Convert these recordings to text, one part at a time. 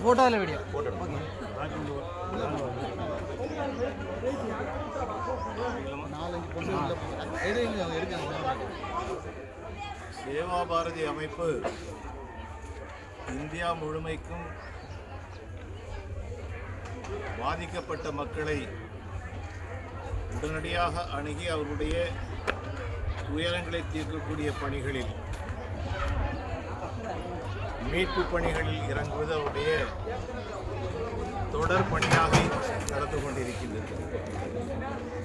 Photo இல்லை video Seva Bharathi அமைப்பு India முழுமைக்கும் பாதிக்கப்பட்ட மக்களை உடனடியாக அணுகி அவருடைய துயரங்களை தீர்க்கக்கூடிய பணிகளில் மீட்பு பணிகளில் இறங்குவது அவருடைய தொடர் பணியாக நடந்து கொண்டிருக்கின்றது.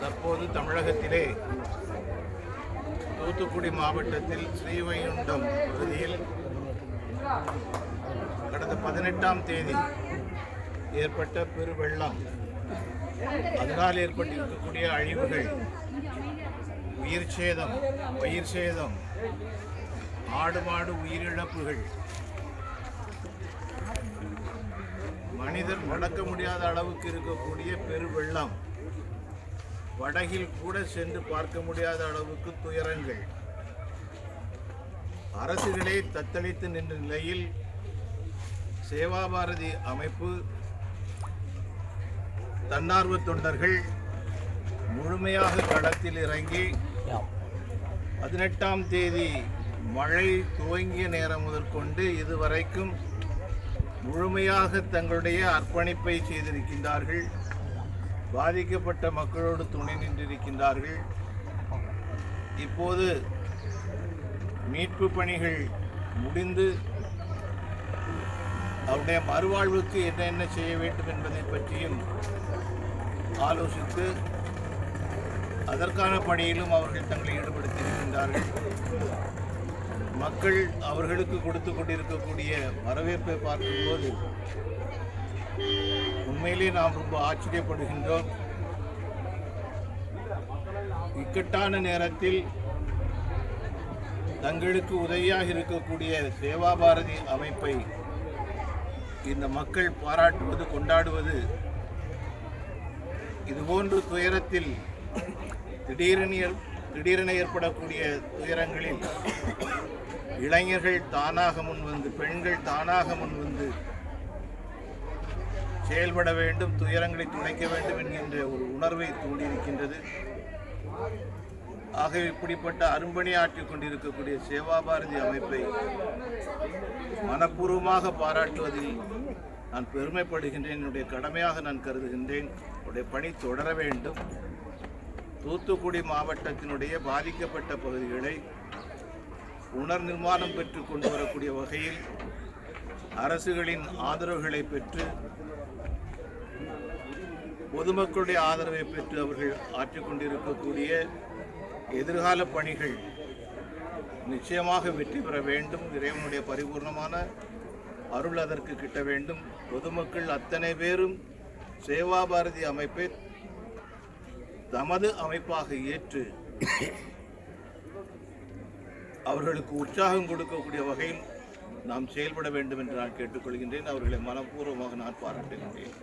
தற்போது தமிழகத்திலே தூத்துக்குடி மாவட்டத்தில் ஸ்ரீவைகுண்டம் பகுதியில் கடந்த பதினெட்டாம் தேதி ஏற்பட்ட பெருவெள்ளம். அதனால் ஏற்பட்டிருக்கக்கூடிய அழிவுகள் உயிர் சேதம் பயிர் சேதம் ஆடு மாடு உயிரிழப்புகள். மனிதர் வளர்க்க முடியாத அளவுக்கு இருக்கக்கூடிய பெருவெள்ளம். வடகில் கூட சென்று பார்க்க முடியாத அளவுக்கு துயரங்கள். அரசுகளே தத்தளித்து நின்ற நிலையில் சேவா பாரதி அமைப்பு தன்னார்வ தொண்டர்கள் முழுமையாக களத்தில் இறங்கி பதினெட்டாம் தேதி மழை துவங்கிய நேரம் முதற்கொண்டு இதுவரைக்கும் முழுமையாக தங்களுடைய அர்ப்பணிப்பை செய்திருக்கின்றார்கள். பாதிக்கப்பட்ட மக்களோடு துணை நின்றிருக்கின்றார்கள். இப்போது மீட்பு பணிகள் முடிந்து அவருடைய மறுவாழ்வுக்கு என்னென்ன செய்ய வேண்டும் என்பதை பற்றியும் ஆலோசித்து அதற்கான பணியிலும் அவர்கள் தங்களை ஈடுபடுத்தியிருக்கின்றார்கள். மக்கள் அவர்களுக்கு கொடுத்து கொண்டிருக்கக்கூடிய வரவேற்பை பார்க்கும்போது உண்மையிலே நாம் ரொம்ப ஆச்சரியப்படுகின்றோம். இக்கட்டான நேரத்தில் தங்களுக்கு உதவியாக இருக்கக்கூடிய சேவா பாரதி அமைப்பை இந்த மக்கள் பாராட்டுவது கொண்டாடுவது இதுபோன்று துயரத்தில் திடீரென திடீரென ஏற்படக்கூடிய துயரங்களில் இளைஞர்கள் தானாக முன்வந்து பெண்கள் தானாக முன்வந்து செயல்பட வேண்டும் துயரங்களை துடைக்க வேண்டும் என்கின்ற ஒரு உணர்வை தூண்டியிருக்கின்றது. ஆகவே இப்படிப்பட்ட அரும்பணி ஆற்றிக் கொண்டிருக்கக்கூடிய சேவா பாரதி அமைப்பை மனப்பூர்வமாக பாராட்டுவதில் நான் பெருமைப்படுகின்றேன். என்னுடைய கடமையாக நான் கருதுகின்றேன். உடைய பணி தொடர வேண்டும். தூத்துக்குடி மாவட்டத்தினுடைய பாதிக்கப்பட்ட பகுதிகளை உணர் நிர்மாணம் பெற்று கொண்டு வரக்கூடிய வகையில் அரசுகளின் ஆதரவுகளை பெற்று பொதுமக்களுடைய ஆதரவை பெற்று அவர்கள் ஆற்றிக் கொண்டிருக்கக்கூடிய எதிர்கால பணிகள் நிச்சயமாக வெற்றி பெற வேண்டும். இறைவனுடைய பரிபூர்ணமான அருள் அதற்கு கிட்ட வேண்டும். பொதுமக்கள் அத்தனை பேரும் சேவா பாரதி அமைப்பை தமது அமைப்பாக ஏற்று அவர்களுக்கு உற்சாகம் கொடுக்கக்கூடிய வகையில் நாம் செயல்பட வேண்டும் என்று நான் கேட்டுக்கொள்கின்றேன். அவர்களை மனப்பூர்வமாக நான் பாராட்டுகின்றேன்.